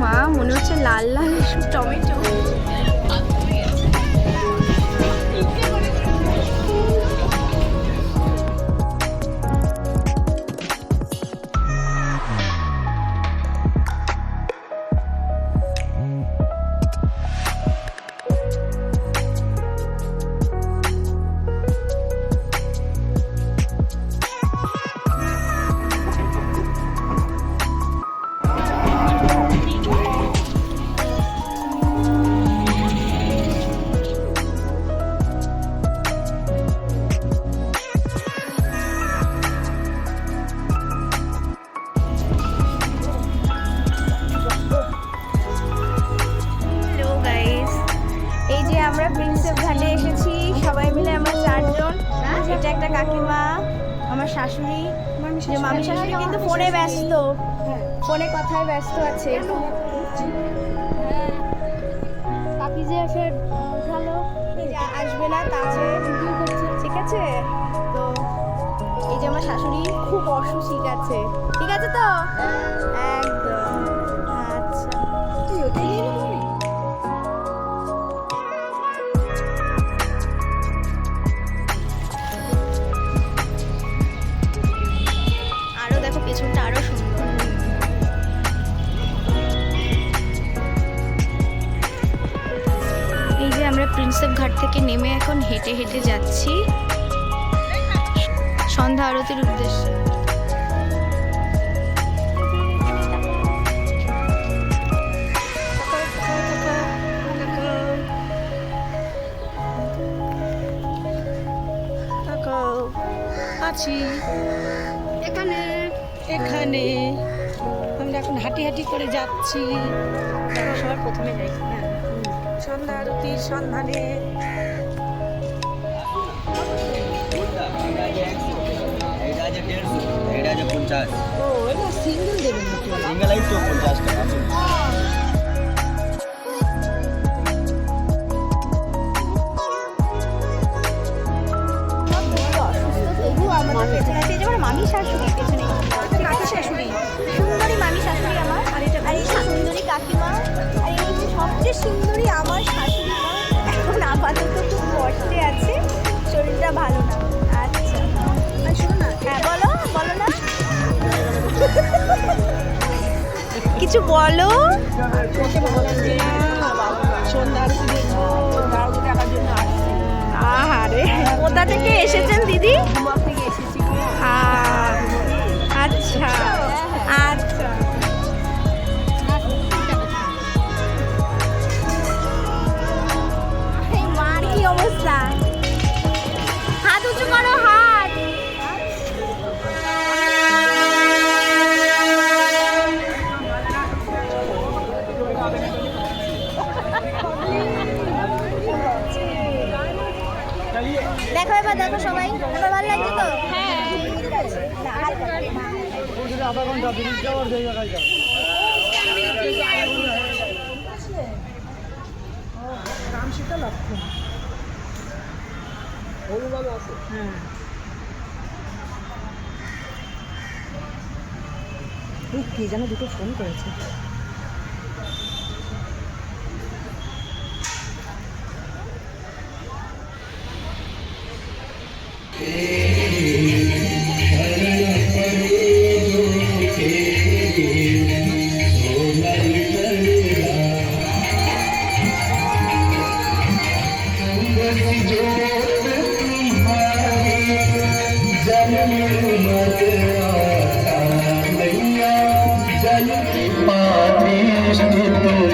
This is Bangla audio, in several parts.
মা মনে হচ্ছে লাল লাল টমেটো। কাকিমা আমার শাশুড়ি যে মামি শাশুড়ি কিন্তু ফোনে ব্যস্ত। ফোনে কথায় ব্যস্ত আছে। কাকি যে এসে ভালো আসবে না তা ঠিক আছে? তো এই যে আমার শাশুড়ি খুব অসুখ আছে। ঠিক আছে তো? এখন হেঁটে হেঁটে যাচ্ছি। সন্ধ্যা আরতির উদ্দেশ্যে। আছি। এখানে এখানে। আমরা এখন হাঁটি হাঁটি করে যাচ্ছি। সবার প্রথমে যাই। হ্যাঁ, সন্ধ্যা আরতির সন্ধানে। পঞ্চাশ। সিঙ্গেল দেবেন সিঙ্গেল লাইট পঞ্চাশ টাকা। আমার মামি শাশুড়ি জন্য বলো? আহারে কোথা থেকে এসেছেন দিদি? আচ্ছা আচ্ছা। মার কি অবস্থা? দেখো এবার দেখো সবাই। এবার ভালো লাগছে তো? হ্যাঁ। লক্ষণ হ্যাঁ কে যেন দুটো ফোন করেছে। जय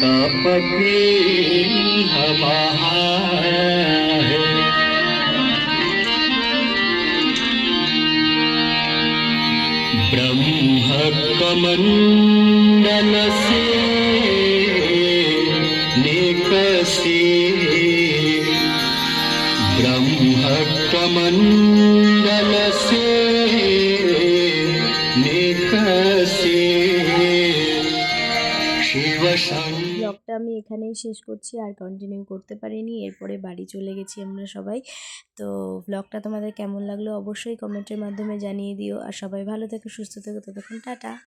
तपव्ये हवाहा ब्रह्म कमन् ব্লগটা আমি এখানেই শেষ করছি আর কন্টিনিউ করতে পারিনি। এরপরে বাড়ি চলে গেছি আমরা সবাই। তো ব্লগটা তোমাদের কেমন লাগল অবশ্যই কমেন্টের মাধ্যমে জানিয়ে দিও। আর সবাই ভালো থেকো সুস্থ থেকো ততক্ষণ টাটা।